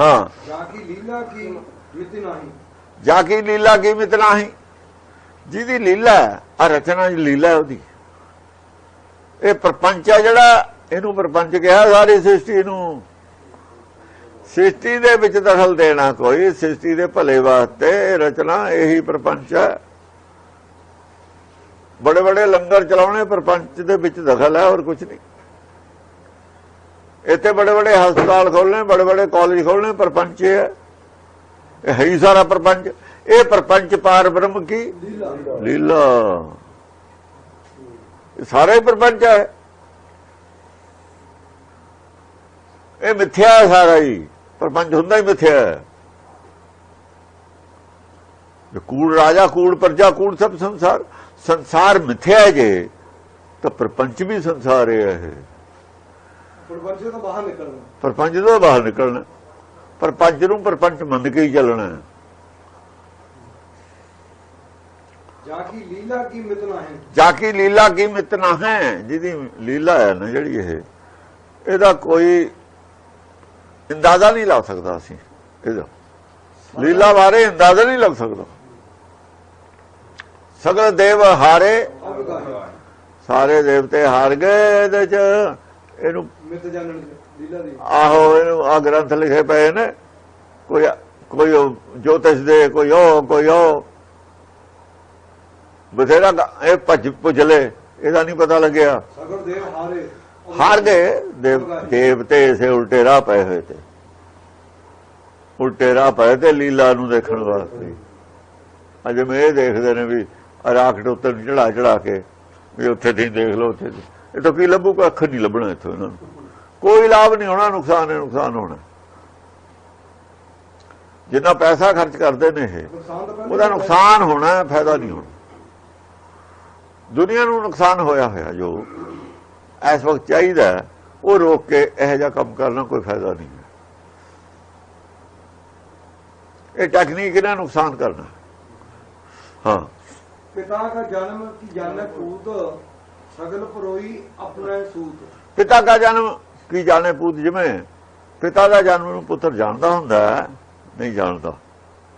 ਹਾਂ। ਜਾ ਕੀ ਲੀਲਾ ਕੀ ਮਿਤ ਨਹੀਂ? ਜਾ ਕੀ ਲੀਲਾ ਕੀ ਮਿਤ ਨਹੀਂ? ਜਿਹਦੀ ਲੀਲਾ ਆ ਰਚਨਾ ਦੀ ਲੀਲਾ ਉਹਦੀ। ਇਹ ਪ੍ਰਪੰਚ ਹੈ ਜਿਹੜਾ ਇਹਨੂੰ ਪ੍ਰਪੰਚ ਕਿਹਾ ਸਾਰੀ ਸ੍ਰਿਸ਼ਟੀ ਨੂੰ। ਸ੍ਰਿਸ਼ਟੀ ਦੇ ਵਿੱਚ ਦਖਲ ਦੇਣਾ ਕੋਈ ਸ੍ਰਿਸ਼ਟੀ ਦੇ ਭਲੇ ਵਾਸਤੇ ਰਚਨਾ ਇਹੀ ਪ੍ਰਪੰਚ ਹੈ। ਬੜੇ ਬੜੇ ਲੰਗਰ ਚਲਾਉਣੇ ਪ੍ਰਪੰਚ ਦੇ ਵਿੱਚ ਦਖਲ ਹੈ ਹੋਰ ਕੁਝ ਨਹੀਂ। ਇੱਥੇ ਬੜੇ ਬੜੇ ਹਸਪਤਾਲ ਖੋਲਣੇ ਬੜੇ ਬੜੇ ਕਾਲਜ ਖੋਲਣੇ ਪ੍ਰਪੰਚ ਹੈ। ਇਹ ਹੈ ਹੀ ਸਾਰਾ ਪ੍ਰਪੰਚ। ਇਹ ਪ੍ਰਪੰਚ ਪਾਰ ਬ੍ਰਹਮ ਕੀ? ਲੀਲਾ। ਲੀਲਾ ਇਹ ਸਾਰਾ ਹੀ ਪ੍ਰਪੰਚ ਹੈ। ਇਹ ਮਿੱਥਿਆ ਸਾਰਾ ਹੀ। ਪ੍ਰਪੰਚ ਹੁੰਦਾ ਹੀ ਮਿੱਥਿਆ ਹੈ। ਕੂੜ ਰਾਜਾ, ਕੂੜ ਪ੍ਰਜਾ, ਕੂੜ ਸਭ ਸੰਸਾਰ। ਸੰਸਾਰ ਮਿੱਥਿਆ ਜੇ, ਤਾਂ ਪ੍ਰਪੰਚ ਵੀ ਸੰਸਾਰ ਹੈ। ਇਹ ਪ੍ਰਪੰਚ ਤੋਂ ਬਾਹਰ ਨਿਕਲਣਾ। ਪ੍ਰਪੰਚ ਤੋਂ ਬਾਹਰ ਨਿਕਲਣਾ। ਪ੍ਰਪੰਚ ਨੂੰ ਪ੍ਰਪੰਚ ਮੰਨ ਕੇ ਹੀ ਚੱਲਣਾ। ਹੈ ਜਾ ਕੀ ਲੀਲਾ ਕੀ ਮਿਤ ਨਹੀਂ ਜਾ ਕੀ ਲੀਲਾ ਕੀ ਮਿਤ ਨਾ ਹੈ? ਜਿਹਦੀ ਲੀਲਾ ਹੈ ਨਾ ਜਿਹੜੀ ਇਹ ਇਹਦਾ ਕੋਈ ਅੰਦਾਜ਼ਾ ਨਹੀਂ ਲਾ ਸਕਦਾ ਅਸੀਂ। ਇਹਦਾ ਲੀਲਾ ਬਾਰੇ ਅੰਦਾਜ਼ਾ ਨਹੀਂ ਲੱਗ ਸਕਦਾ। ਸਗਲ ਦੇਵ ਹਾਰੇ ਸਾਰੇ ਦੇਵਤੇ ਹਾਰ ਗਏ ਇਹਦੇ ਚ। ਇਹਨੂੰ ਮਿਤ ਜਾਣਨ ਲੀਲਾ ਦੀ। ਆਹੋ ਇਹਨੂੰ ਆ ਗ੍ਰੰਥ ਲਿਖੇ ਪਏ ਨੇ। ਕੋਈ ਕੋਈ ਜੋਤਿਸ਼ ਦੇ ਕੋਈ ਉਹ ਕੋਈ ਉਹ। ਬਥੇਰਾ ਇਹ ਭੱਜ ਪੁੱਜਲੇ ਇਹਦਾ ਨਹੀਂ ਪਤਾ ਲੱਗਿਆ। ਸਗਰ ਦੇਵ ਹਾਰੇ ਹਾਰ ਗਏ। ਦੇਵ ਦੇਵਤੇ ਇਸੇ ਉਲਟੇ ਰਾਹ ਪਏ ਹੋਏ ਤੇ। ਉਲਟੇ ਰਾਹ ਪਏ ਤੇ ਲੀਲਾ ਨੂੰ ਦੇਖਣ ਵਾਸਤੇ। ਅਜ ਮੈਂ ਇਹ ਦੇਖਦੇ ਨੇ ਵੀ ਰਾਕਟ ਉੱਤੇ ਚੜਾ ਚੜਾ ਕੇ ਵੀ ਉੱਥੇ ਦੀ ਦੇਖ ਲਓ ਉੱਥੇ ਦੀ। ਇਹ ਤਾਂ ਕੀ ਲੱਭੂਗਾ ਅੱਖ ਨਹੀਂ ਲੱਭਣਾ ਇੱਥੋਂ ਇਹਨਾਂ ਨੂੰ। ਕੋਈ ਲਾਭ ਨਹੀਂ ਹੋਣਾ ਨੁਕਸਾਨ ਹੀ, ਨੁਕਸਾਨ ਹੋਣਾ। ਜਿੰਨਾ ਪੈਸਾ ਖਰਚ ਕਰਦੇ ਨੇ ਇਹ, ਉਹਦਾ ਨੁਕਸਾਨ ਹੋਣਾ, ਫਾਇਦਾ ਨਹੀਂ ਹੋਣਾ। ਦੁਨੀਆ ਨੂੰ ਨੁਕਸਾਨ ਹੋਇਆ ਹੋਇਆ, ਜੋ ਇਸ ਵਕਤ ਚਾਹੀਦਾ ਉਹ ਰੋਕ ਕੇ ਇਹੋ ਜਿਹਾ ਕੰਮ ਕਰਨਾ ਕੋਈ ਫਾਇਦਾ ਨਹੀਂ ਹੈ। ਇਹ ਟੈਕਨੀਕ ਇਹਨਾਂ ਨੁਕਸਾਨ ਕਰਨਾ। ਹਾਂ। ਪਿਤਾ ਦਾ ਜਨਮ, ਕੀ ਜਾਣੇ ਪੂਤ ਸਗਲ ਪਰੋਈ ਆਪਣਾ ਸੂਤ। ਪਿਤਾ ਦਾ ਜਨਮ ਕੀ ਜਾਣੇ ਪੂਤ ਜਿਵੇਂ? ਪਿਤਾ ਦਾ ਜਨਮ ਨੂੰ ਪੁੱਤਰ ਜਾਣਦਾ ਹੁੰਦਾ ਨਹੀਂ ਜਾਣਦਾ।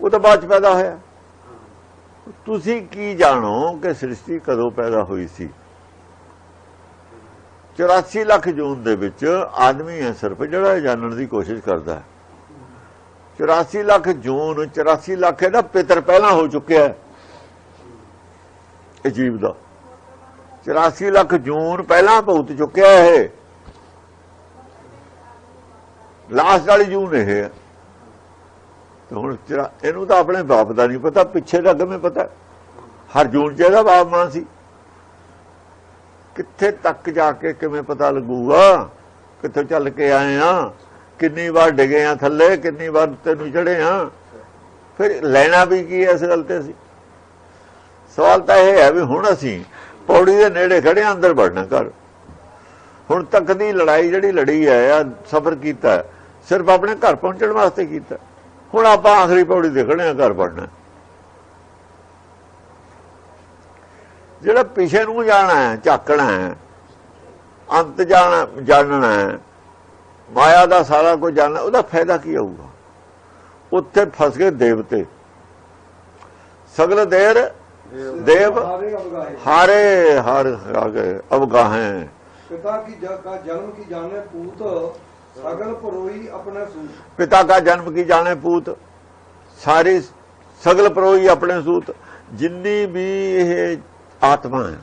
ਉਹ ਤਾਂ ਬਾਅਦ ਚ ਪੈਦਾ ਹੋਇਆ। ਤੁਸੀਂ ਕੀ ਜਾਣੋ ਕਿ ਸ੍ਰਿਸ਼ਟੀ ਕਦੋਂ ਪੈਦਾ ਹੋਈ ਸੀ? 84 ਲੱਖ ਜੂਨ ਦੇ ਵਿੱਚ ਆਦਮੀ ਹੈ ਸਿਰਫ, ਜਿਹੜਾ ਜਾਣਨ ਦੀ ਕੋਸ਼ਿਸ਼ ਕਰਦਾ ਹੈ। 84 ਲੱਖ ਜੂਨ 84 ਲੱਖ ਇਹਦਾ ਪਿਤਰ ਪਹਿਲਾਂ ਹੋ ਚੁੱਕਿਆ ਹੈ। ਇਹ ਜੀਵ ਦਾ। 84 ਲੱਖ ਜੂਨ ਪਹਿਲਾਂ ਭੁਗਤ ਚੁੱਕਿਆ ਇਹ। ਲਾਸਟ ਵਾਲੀ ਜੂਨ ਇਹ ਹੈ। ਹੁਣ ਚਰਾ- ਇਹਨੂੰ ਤਾਂ ਆਪਣੇ ਬਾਪ ਦਾ ਨਹੀਂ ਪਤਾ, ਪਿੱਛੇ ਦਾ ਕਿਵੇਂ ਪਤਾ? ਹਰ ਜੂਨ ਚ ਇਹਦਾ ਬਾਪ ਮਾਂ ਸੀ। ਕਿੱਥੇ ਤੱਕ ਜਾ ਕੇ ਕਿਵੇਂ ਪਤਾ ਲੱਗੂਗਾ? ਕਿੱਥੋਂ ਚੱਲ ਕੇ ਆਏ ਆ? ਕਿੰਨੀ ਵਾਰ ਡਿਗੇ ਆ ਥੱਲੇ, ਕਿੰਨੀ ਵਾਰ ਤੈਨੂੰ ਚੜੇ ਆ? ਫਿਰ ਲੈਣਾ ਵੀ ਕੀ ਇਸ ਗੱਲ ਤੇ ਅਸੀਂ? ਸਵਾਲ ਤਾਂ ਇਹ ਹੈ ਵੀ ਹੁਣ ਅਸੀਂ ਪੌੜੀ ਦੇ ਨੇੜੇ ਖੜੇ ਅੰਦਰ ਵੜਨਾ ਘਰ। ਹੁਣ ਤੱਕ ਦੀ ਲੜਾਈ ਜਿਹੜੀ ਲੜੀ ਹੈ, ਆ ਸਬਰ ਕੀਤਾ, ਸਿਰਫ ਆਪਣੇ ਘਰ ਪਹੁੰਚਣ ਵਾਸਤੇ ਕੀਤਾ। ਹੁਣ ਆਪਾਂ ਆਖਰੀ ਪੌੜੀ ਦੇ ਖੜੇ ਆ, ਘਰ ਵੜਨਾ। ਜਿਹੜਾ ਪਿਛੇ ਨੂੰ ਜਾਣਾ ਹੈ, ਝਾਕਣਾ ਹੈ, ਅੰਤ ਜਾਣਾ, ਜਾਣਨਾ ਹੈ, ਮਾਇਆ ਦਾ ਸਾਰਾ ਕੁਝ ਜਾਣਨਾ, ਉਹਦਾ ਫਾਇਦਾ ਕੀ ਹੋਊਗਾ? ਉੱਥੇ ਫਸ ਗਏ ਦੇਵਤੇ। ਸਗਲ ਦੇਰ ਦੇਵ ਹਾਰੇ ਹਾਰੇ ਗਏ ਅਵਗਾहें ਪਿਤਾ ਕੀ ਜਨਮ ਕੀ ਜਾਣੇ ਪੂਤ ਸਗਲ ਪਰੋਈ ਆਪਣਾ ਸੂਤ। ਪਿਤਾ ਕਾ ਜਨਮ ਕੀ ਜਾਣੇ ਪੂਤ? ਸਾਰੀ ਸਗਲ ਪਰੋਈ ਆਪਣੇ ਸੂਤ। ਜਿੰਨੀ ਵੀ ਇਹ ਆਤਮਾ ਹੈ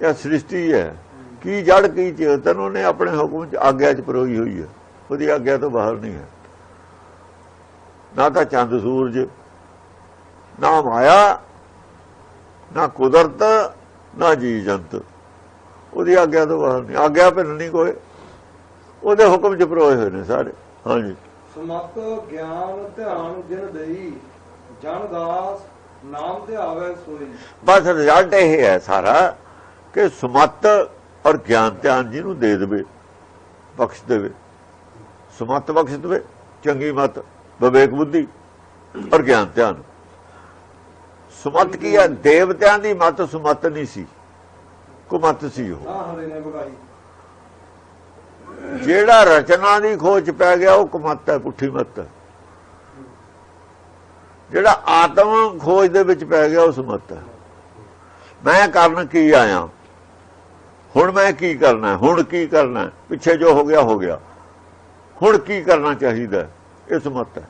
ਇਹ ਸ੍ਰਿਸ਼ਟੀ ਹੈ ਕੀ ਜੜ ਕੀ ਚੇਤਨ ਉਹਨੇ ਆਪਣੇ ਹੁਕਮ ਚ ਆਗਿਆ ਚ ਪਰੋਈ ਹੋਈ ਹੈ। ਉਹਦੀ ਆਗਿਆ ਤੋਂ ਬਾਹਰ ਨਹੀਂ ਹੈ। ਨਾ ਤਾਂ ਚੰਦ ਸੂਰਜ ਨਾ ਮਾਇਆ ਨਾ ਕੁਦਰਤ ਨਾ ਜੀ ਜੰਤ ਉਹਦੀ ਆਗਿਆ ਤੋਂ ਬਾਹਰ ਨਹੀਂ। ਆਗਿਆ ਫਿਰ ਨਹੀਂ ਕੋਈ। ਉਹਦੇ ਹੁਕਮ ਚ ਪਰੋਏ ਹੋਏ ਨੇ ਸਾਰੇ। ਹਾਂਜੀ। ਸਮਤ ਗਿਆਨ ਧਿਆਨ ਜਿਨ ਦੇਈ ਜਨ ਦਾਸ ਨਾਮ ਤੇ ਆਵੇ ਸੋਈ। ਬਸ ਰਿਜ਼ਲਟ ਇਹ ਹੈ ਸਾਰਾ ਕਿ ਸਮਤ ਔਰ ਗਿਆਨ ਧਿਆਨ ਜਿਹਨੂੰ ਦੇ ਦੇਵੇ ਬਖਸ਼ ਦੇਵੇ। ਸਮਤ ਬਖਸ਼ ਦੇਵੇ ਚੰਗੀ ਮਤ ਵਿਵੇਕ ਬੁੱਧੀ ਔਰ ਗਿਆਨ ਧਿਆਨ। ਸਮਤ ਕੀ ਹੈ? ਦੇਵਤਿਆਂ ਦੀ ਮਤ ਸਮਤ ਨਹੀਂ ਸੀ। ਕੁਮਤ ਸੀ ਉਹ। ਜਿਹੜਾ ਰਚਨਾ ਦੀ ਖੋਜ ਪੈ ਗਿਆ ਉਹ ਕਮਤ ਹੈ ਪੁੱਠੀ ਮੱਤ। ਹੈ ਜਿਹੜਾ ਆਤਮ ਖੋਜ ਦੇ ਵਿੱਚ ਪੈ ਗਿਆ ਉਸ ਮੱਤ ਹੈ। ਮੈਂ ਕਰਨ ਕੀ ਆਇਆ? ਹੁਣ ਮੈਂ ਕੀ ਕਰਨਾ? ਹੁਣ ਕੀ ਕਰਨਾ? ਪਿੱਛੇ ਜੋ ਹੋ ਗਿਆ ਹੋ ਗਿਆ। ਹੁਣ ਕੀ ਕਰਨਾ ਚਾਹੀਦਾ? ਇਸ ਮੱਤ ਹੈ।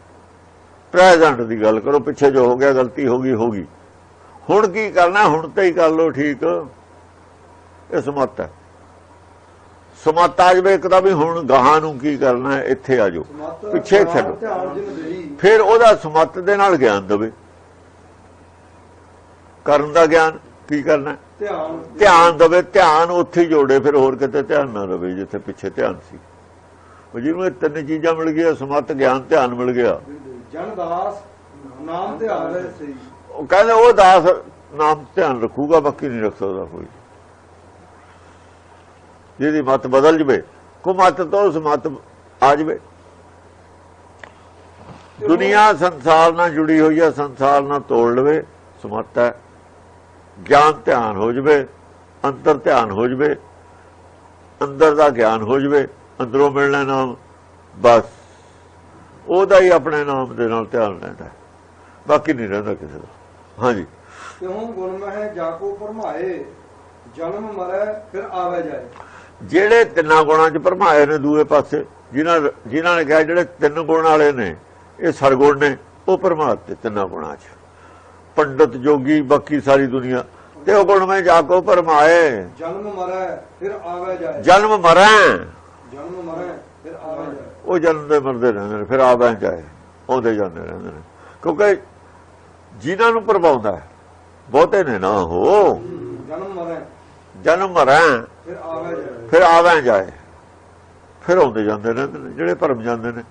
ਪ੍ਰੈਜ਼ੈਂਟ ਦੀ ਗੱਲ ਕਰੋ ਪਿੱਛੇ ਜੋ ਹੋ ਗਿਆ ਗਲਤੀ ਹੋ ਗਈ ਹੋ ਗਈ। ਹੁਣ ਕੀ ਕਰਨਾ ਹੁਣ ਤੇ ਹੀ ਕਰ ਲਓ ਠੀਕ। ਇਹ ਸਮੱਤ ਹੈ। ਸਮੱਤ ਆ ਜਵੇ ਇੱਕ ਤਾਂ ਵੀ ਹੁਣ ਗਾਹਾਂ ਨੂੰ ਕੀ ਕਰਨਾ ਹੈ ਇੱਥੇ ਆ ਜਾਓ ਪਿੱਛੇ ਛੱਡੋ। ਧਿਆਨ ਫਿਰ ਉਹਦਾ ਸਮੱਤ ਦੇ ਨਾਲ ਗਿਆਨ ਦੇਵੇ। ਕਰਨ ਦਾ ਗਿਆਨ ਕੀ ਕਰਨਾ? ਧਿਆਨ। ਧਿਆਨ ਦੇਵੇ ਧਿਆਨ ਉੱਥੇ ਜੋੜੇ ਫਿਰ ਹੋਰ ਕਿਤੇ ਧਿਆਨ ਨਾ ਰਵੇ ਜਿੱਥੇ ਪਿੱਛੇ ਧਿਆਨ ਸੀ। ਉਹ ਜਿਹਨੂੰ ਇਹ ਤਿੰਨ ਚੀਜ਼ਾਂ ਮਿਲ ਗਈਆਂ ਸਮੱਤ ਗਿਆਨ ਧਿਆਨ ਮਿਲ ਗਿਆ। ਜਨ ਦਾਸ ਨਾਮ ਧਿਆਵੇ ਸਹੀ। ਉਹ ਕਹਿੰਦੇ ਉਹ ਦਾਸ ਨਾਮ ਧਿਆਨ ਰੱਖੂਗਾ, ਬਾਕੀ ਨਹੀਂ ਰੱਖ ਸਕਦਾ ਕੋਈ। ਜਿਹਦੀ ਮਤ ਬਦਲ ਜਵੇ ਕੋ ਮਤ ਤੋਂ ਉਸ ਮਤ ਆ ਜਵੇ। ਦੁਨੀਆ ਸੰਸਾਰ ਨਾਲ ਜੁੜੀ ਹੋਈ ਹੈ ਸੰਸਾਰ ਨਾਲ ਤੋੜ ਲਵੇ ਸਮਤ ਹੈ। ਗਿਆਨ ਧਿਆਨ ਹੋ ਜਵੇ, ਅੰਤਰ ਧਿਆਨ ਹੋ ਜਵੇ, ਅੰਦਰ ਦਾ ਗਿਆਨ ਹੋ ਜਵੇ, ਅੰਦਰੋਂ ਮਿਲਣਾ ਨਾਮ, ਬਸ। ਉਹਦਾ ਹੀ ਆਪਣੇ ਨਾਮ ਦੇ ਨਾਲ ਧਿਆਨ ਰਹਿੰਦਾ ਬਾਕੀ ਨਹੀਂ ਰਹਿੰਦਾ ਕਿਸੇ ਦਾ। ਹਾਂਜੀ। ਕਿਉਂ ਗੁਣ ਮਹਿ ਜਾਕੋ ਪਰਮਾਏ ਜਨਮ ਮਰੈ ਫਿਰ ਆਵੇ ਜਾਏ। ਜਿਹੜੇ ਤਿੰਨਾਂ ਗੁਣਾਂ 'ਚ ਭਰਮਾਏ ਨੇ ਦੂਏ ਪਾਸੇ ਜਿਨ੍ਹਾਂ ਜਿਨ੍ਹਾਂ ਨੇ ਕਿਹਾ ਜਿਹੜੇ ਤਿੰਨ ਗੁਣ ਵਾਲੇ ਨੇ ਇਹ ਸਰਗੁਣ ਨੇ ਉਹ ਭਰਮਾਤੇ ਤਿੰਨਾਂ ਗੁਣਾਂ 'ਚ। ਪੰਡਤ ਜੋਗੀ ਬਾਕੀ ਸਾਰੀ ਦੁਨੀਆ ਤੇ ਉਹ ਗੁਣ ਮੈਂ ਜਾ ਕੋ ਭਰਮਾਏ। ਜਨਮ ਮਰੈ ਫਿਰ ਆਵੇ ਜਾਏ। ਜਨਮ ਮਰੈ। ਜਨਮ ਮਰੈ ਫਿਰ ਆਵੇ ਜਾਏ। ਉਹ ਜਨਮ ਦੇ ਮਰਦੇ ਰਹਿੰਦੇ ਨੇ ਫਿਰ ਆਵਾਂ ਜਾਏ। ਆਉਂਦੇ ਜਾਂਦੇ ਰਹਿੰਦੇ ਨੇ। ਕਿਉਂਕਿ ਜਿਨ੍ਹਾਂ ਨੂੰ ਪ੍ਰਭਾਉਂਦਾ ਹੈ, ਬਹੁਤੇ ਨੇ ਨਾ ਹੋ। ਜਨਮ ਮਰੈ। ਜਨਮ ਮਰੈ। ਫਿਰ ਆਵੇ ਜਾਏ। ਫਿਰ ਆਵਾਂ ਜਾਏ। ਫਿਰ ਆਉਂਦੇ ਜਾਂਦੇ ਰਹਿੰਦੇ ਨੇ ਜਿਹੜੇ ਭਰਮ ਜਾਂਦੇ ਨੇ।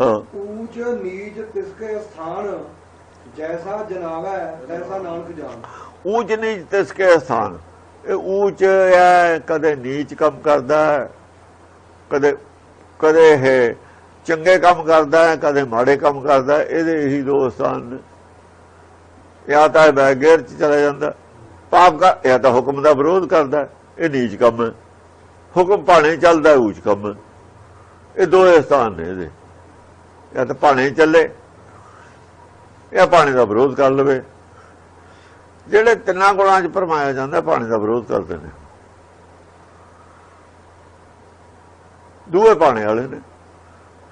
ਹਾਂ। ਊਚ ਨੀਚ ਤਿਸਕੇ ਸਥਾਨ ਜੈਸਾ ਜਨਾਵੈ ਤੈਸਾ ਨਾਨਕ ਜਾਣ ਊਚ ਨੀਚ ਤਿਸਕੇ ਸਥਾਨ। ਇਹ ਊਚ ਹੈ ਕਦੇ ਨੀਚ ਕੰਮ ਕਰਦਾ ਹੈ ਕਦੇ ਕਦੇ ਇਹ ਚੰਗੇ ਕੰਮ ਕਰਦਾ ਹੈ ਕਦੇ ਮਾੜੇ ਕੰਮ ਕਰਦਾ ਇਹਦੇ ਇਹੀ ਦੋ ਸਥਾਨ ਨੇ। ਜਾਂ ਤਾਂ ਇਹ ਬੈਗੇਰ ਚ ਚਲਾ ਜਾਂਦਾ। ਪਾਪ ਕਰ ਜਾਂ ਤਾਂ ਹੁਕਮ ਦਾ ਵਿਰੋਧ ਕਰਦਾ ਇਹ ਨੀਚ ਕੰਮ ਹੈ। ਹੁਕਮ ਭਾਣੇ ਚੱਲਦਾ ਹੈ, ਊਚ ਕੰਮ ਇਹ ਦੋ ਹੀ ਸਥਾਨ ਨੇ ਇਹਦੇ। ਜਾਂ ਤਾਂ ਭਾਣੇ ਚੱਲੇ ਜਾਂ ਭਾਣੇ ਦਾ ਵਿਰੋਧ ਕਰ ਲਵੇ। ਜਿਹੜੇ ਤਿੰਨਾਂ ਗੁਣਾਂ 'ਚ ਪਰਮਾਇਆ ਜਾਂਦਾ ਭਾਣੇ ਦਾ ਵਿਰੋਧ ਕਰਦੇ ਨੇ। ਦੂਏ ਭਾਣੇ ਵਾਲੇ ਨੇ।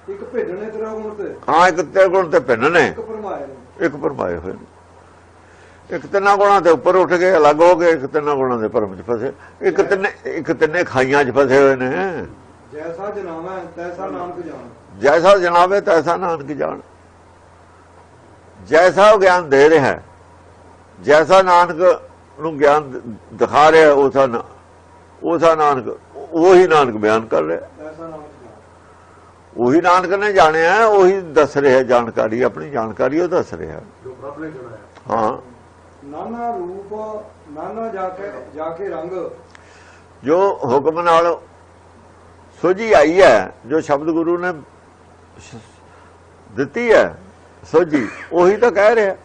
ਇੱਕ ਭੇਡਣੇ ਤੇਰਾ ਗੁਣ ਤੇ। ਹਾਂ ਇੱਕ ਤੇ ਗੁਣ ਤੇ ਭਿੰਨ ਨੇ ਇੱਕ ਪਰਮਾਏ ਨੇ। ਇੱਕ ਪਰਮਾਏ ਹੋਏ ਇੱਕ ਤਿੰਨਾਂ ਗੁਣਾਂ ਤੇ ਉੱਪਰ ਉੱਠ ਕੇ ਅਲੱਗ ਹੋ ਗਏ ਇੱਕ ਤਿੰਨਾਂ ਗੁਣਾਂ ਦੇ ਭਰਮ 'ਚ ਫਸੇ। ਇੱਕ ਤਿੰਨੇ ਇੱਕ ਤਿੰਨੇ ਖਾਈਆਂ 'ਚ ਫਸੇ ਹੋਏ ਨੇ। ਜੈਸਾ ਜਨਾਵੈ ਤੈਸਾ ਨਾਨਕ ਜਾਣ। ਜੈਸਾ ਜਨਾਵੇ ਤੈਸਾ ਨਾਨਕ ਜਾਣ। ਜੈਸਾ ਉਹ ਗਿਆਨ ਦੇ ਰਿਹਾ ਹੈ ਜੈਸਾ ਨਾਨਕ ਨੂੰ ਗਿਆਨ ਦ- ਦਿਖਾ ਰਿਹਾ ਉਸਾ ਉਸਾ ਨਾਨਕ ਉਹੀ ਨਾਨਕ ਬਿਆਨ ਕਰ ਰਿਹਾ ਉਹੀ ਨਾਨਕ ਨੇ ਜਾਣਿਆ ਉਹੀ ਦੱਸ ਰਿਹਾ ਜਾਣਕਾਰੀ ਆਪਣੀ ਜਾਣਕਾਰੀ ਉਹ ਦੱਸ ਰਿਹਾ। ਜੋ ਪ੍ਰਭ ਨੇ ਜਣਾਇਆ ਹਾਂ। ਨਾਨਾ ਰੂਪ ਨਾਨਾ ਜਾ ਕੇ ਜਾ ਕੇ ਰੰਗ। ਜੋ ਹੁਕਮ ਨਾਲ ਸੋਝੀ ਆਈ ਹੈ ਜੋ ਸ਼ਬਦ ਗੁਰੂ ਨੇ ਦਿੱਤੀ ਹੈ ਸੋਝੀ ਉਹੀ ਤਾਂ ਕਹਿ ਰਿਹਾ।